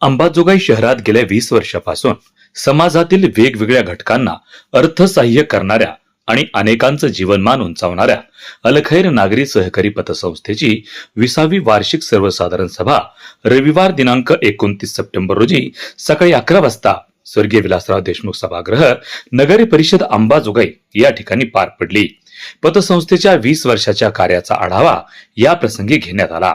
अंबाजोगाई शहरात गेल्या वीस वर्षापासून समाजातील वेगवेगळ्या घटकांना अर्थसहाय्य करणाऱ्या आणि अनेकांचं जीवनमान उंचावणाऱ्या अलखैर नागरी सहकारी पतसंस्थेची विसावी वार्षिक सर्वसाधारण सभा रविवार दिनांक एकोणतीस सप्टेंबर रोजी सकाळी अकरा वाजता स्वर्गीय विलासराव देशमुख सभागृह नगरी परिषद अंबाजोगाई या ठिकाणी पार पडली. पतसंस्थेच्या वीस वर्षाच्या कार्याचा आढावा या प्रसंगी घेण्यात आला.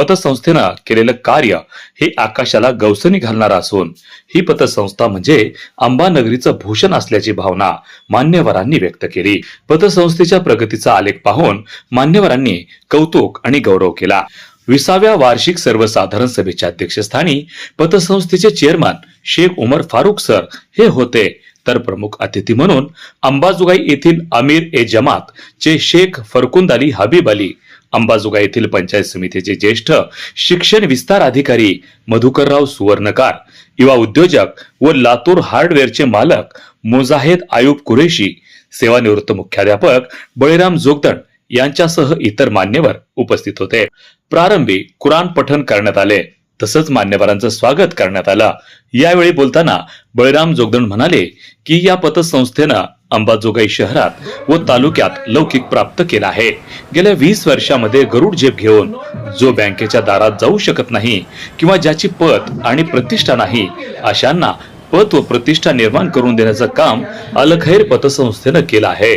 पतसंस्थेनं केलेलं कार्य हे आकाशाला गवसणी घालणारं असून ही पतसंस्था म्हणजे अंबानगरीचं भूषण असल्याची भावना मान्यवरांनी व्यक्त केली. पतसंस्थेच्या प्रगतीचा आलेख पाहून मान्यवरांनी कौतुक आणि गौरव केला. विसाव्या वार्षिक सर्वसाधारण सभेच्या अध्यक्षस्थानी पतसंस्थेचे चेअरमन शेख उमर फारुक सर हे होते. तर प्रमुख अतिथी म्हणून अंबाजोगाई येथील अमीर ए जमात चे शेख फरकुंद अली हबीब अली अंबाजोगाई येथील पंचायत समितीचे ज्येष्ठ शिक्षण विस्तार अधिकारी मधुकरराव सुवर्णकार युवा उद्योजक व लातूर हार्डवेअरचे मालक मुजाहेद आयुब कुरेशी सेवानिवृत्त मुख्याध्यापक बळीराम जोगदण यांच्यासह इतर मान्यवर उपस्थित होते. प्रारंभी कुराण पठण करण्यात आले. तसंच मान्यवरांचं स्वागत करण्यात आलं. यावेळी बोलताना बळीराम जोगदण म्हणाले की या पतसंस्थेनं अंबाजोगाई शहरात व तालुक्यात लौकिक प्राप्त केला आहे. गेल्या वीस वर्षामध्ये गरुड झेप घेऊन जो बँकेच्या दारात जाऊ शकत नाही किंवा ज्याची पत आणि प्रतिष्ठा नाही अशांना पत व प्रतिष्ठा निर्माण करून देण्याचं काम अलखैर पतसंस्थेनं केलं आहे.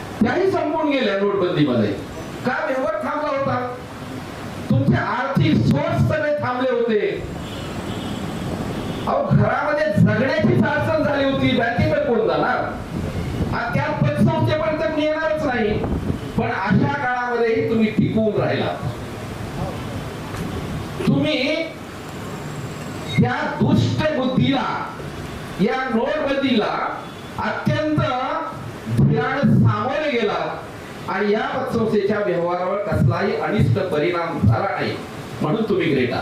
घरामध्ये अडचण झाली होती. बँकेकडे कोण जाणार? तुम्ही या दुष्ट बुद्धीला या नोटबंदीला अत्यंत भिराण सामोरे गेला आणि या पतसंस्थेच्या व्यवहारावर कसलाही अनिष्ट परिणाम झाला नाही. म्हणून तुम्ही ग्रेटा.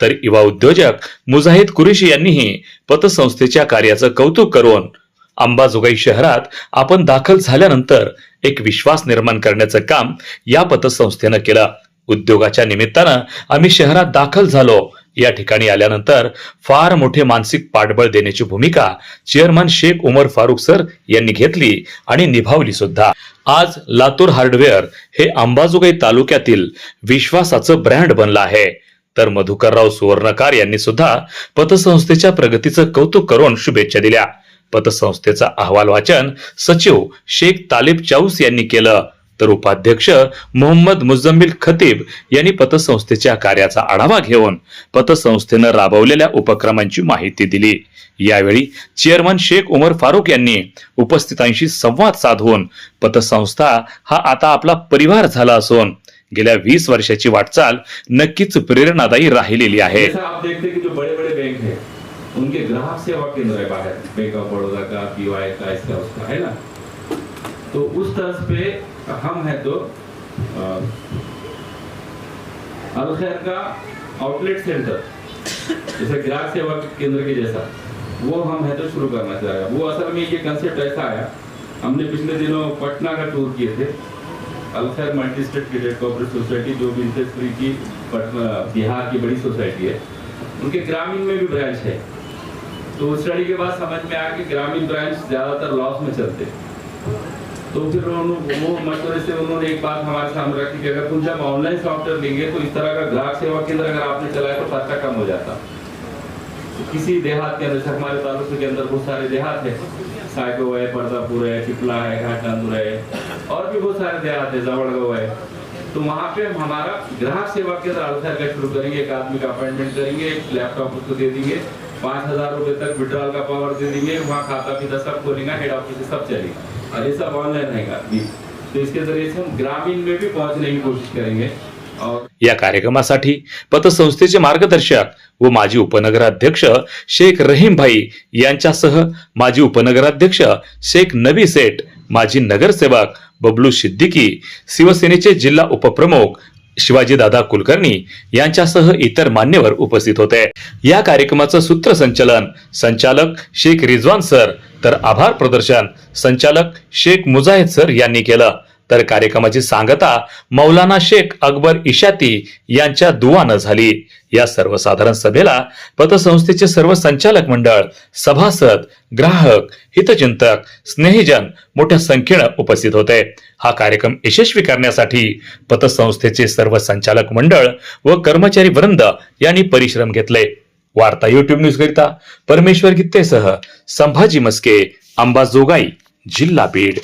तर युवा उद्योजक मुजाहिद कुरेशी यांनीही पतसंस्थेच्या कार्याचं कौतुक करून अंबाजोगाई शहरात आपण दाखल झाल्यानंतर एक विश्वास निर्माण करण्याचं काम या पतसंस्थेनं केलं. उद्योगाच्या निमित्तानं आम्ही शहरात दाखल झालो. या ठिकाणी आल्यानंतर फार मोठे मानसिक पाठबळ देण्याची भूमिका चेअरमन शेख उमर फारुक सर यांनी घेतली आणि निभावली सुद्धा. आज लातूर हार्डवेअर हे अंबाजोगाई तालुक्यातील विश्वासाचं ब्रँड बनलं आहे. तर मधुकरराव सुवर्णकार यांनी सुद्धा पतसंस्थेच्या प्रगतीचं कौतुक करून शुभेच्छा दिल्या. पतसंस्थेचा अहवाल वाचन सचिव शेख तालिब चाऊस यांनी केलं. तर उपाध्यक्ष मोहम्मद मुजम्मिल खतीब यांनी पतसंस्थेच्या कार्याचा आढावा घेऊन पतसंस्थेनं राबवलेल्या उपक्रमांची माहिती दिली. यावेळी चेअरमन शेख उमर फारुक यांनी उपस्थितांशी संवाद साधून पतसंस्था हा आता आपला परिवार झाला असून गेल्या वीस वर्षाची वाटचाल नक्कीच प्रेरणादायी राहिलेली आहे. उनके ग्राहक सेवा केंद्र है बाहर बैंक ऑफ बड़ौदा का पी का इसका उसका है ना? तो उस तरह पे हम है तो अलखैर का आउटलेट सेंटर जैसे ग्राहक सेवा केंद्र के जैसा। वो हम है तो शुरू करना चाह रहे हैं। वो असल में ये कंसेप्ट ऐसा आया हमने पिछले दिनों पटना का टूर किए थे। Alkhair multi state credit cooperative society जो भी इंटरेस्ट फ्री की बिहार की बड़ी सोसाइटी है। उनके ग्रामीण में भी ब्रांच है। तो स्टडी के बाद समझ में आया कि ग्रामीण ब्रांच ज़्यादातर लॉस में चलते तो फिर उन्होंने, वो मशवरे से उन्होंने एक बात हमारे सामने रखी कि अगर जब ऑनलाइन सॉफ्टवेयर लेंगे तो इस तरह का ग्राहक सेवा केंद्र अगर आपने चलाया तो खर्चा कम हो जाता। तो किसी देहात के अंदर हमारे तालुके के अंदर बहुत सारे देहात है। साइको है, पर्दापुर है पिपला है, घाटनांदुर है, और भी बहुत सारे देहात है, जवड़गांव है। तो वहाँ पे हम हमारा ग्राहक सेवा केंद्र अल्सर शुरू करेंगे, एक आदमी का अपॉइंटमेंट करेंगे, एक लैपटॉप उसको दे देंगे। पाँच हजार रुपए तक विड्रॉल का पावर दे देंगे वहाँ खाता भी सब खोलेगा हेड ऑफिस से सब चलेगा। और ये सब ऑनलाइन रहेगा तो इसके जरिए से हम ग्रामीण में भी पहुँचने की कोशिश करेंगे। और या कार्यक्रमासाठी पतसंस्थेचे मार्गदर्शक व माजी उपनगराध्यक्ष शेख रहीम भाई यांच्यासह माजी उपनगराध्यक्ष शेख नबी सेठ माजी नगरसेवक बबलू सिद्दीकी शिवसेनेचे जिल्हा उपप्रमुख शिवाजीदादा कुलकर्णी यांच्यासह इतर मान्यवर उपस्थित होते. या कार्यक्रमाचं सूत्रसंचालन संचालक शेख रिजवान सर तर आभार प्रदर्शन संचालक शेख मुजाहिद सर यांनी केलं. तर कार्यक्रमाची सांगता मौलाना शेख अकबर इशाती यांच्या दुवानं झाली. या सर्वसाधारण सभेला पतसंस्थेचे सर्व संचालक मंडळ सभासद ग्राहक हितचिंतक स्नेहीजन मोठ्या संख्येनं उपस्थित होते. हा कार्यक्रम यशस्वी करण्यासाठी पतसंस्थेचे सर्व संचालक मंडळ व कर्मचारी वृंद यांनी परिश्रम घेतले. वार्ता युट्यूब न्यूज करिता परमेश्वर गित्तेसह संभाजी मस्के अंबाजोगाई जिल्हा बीड.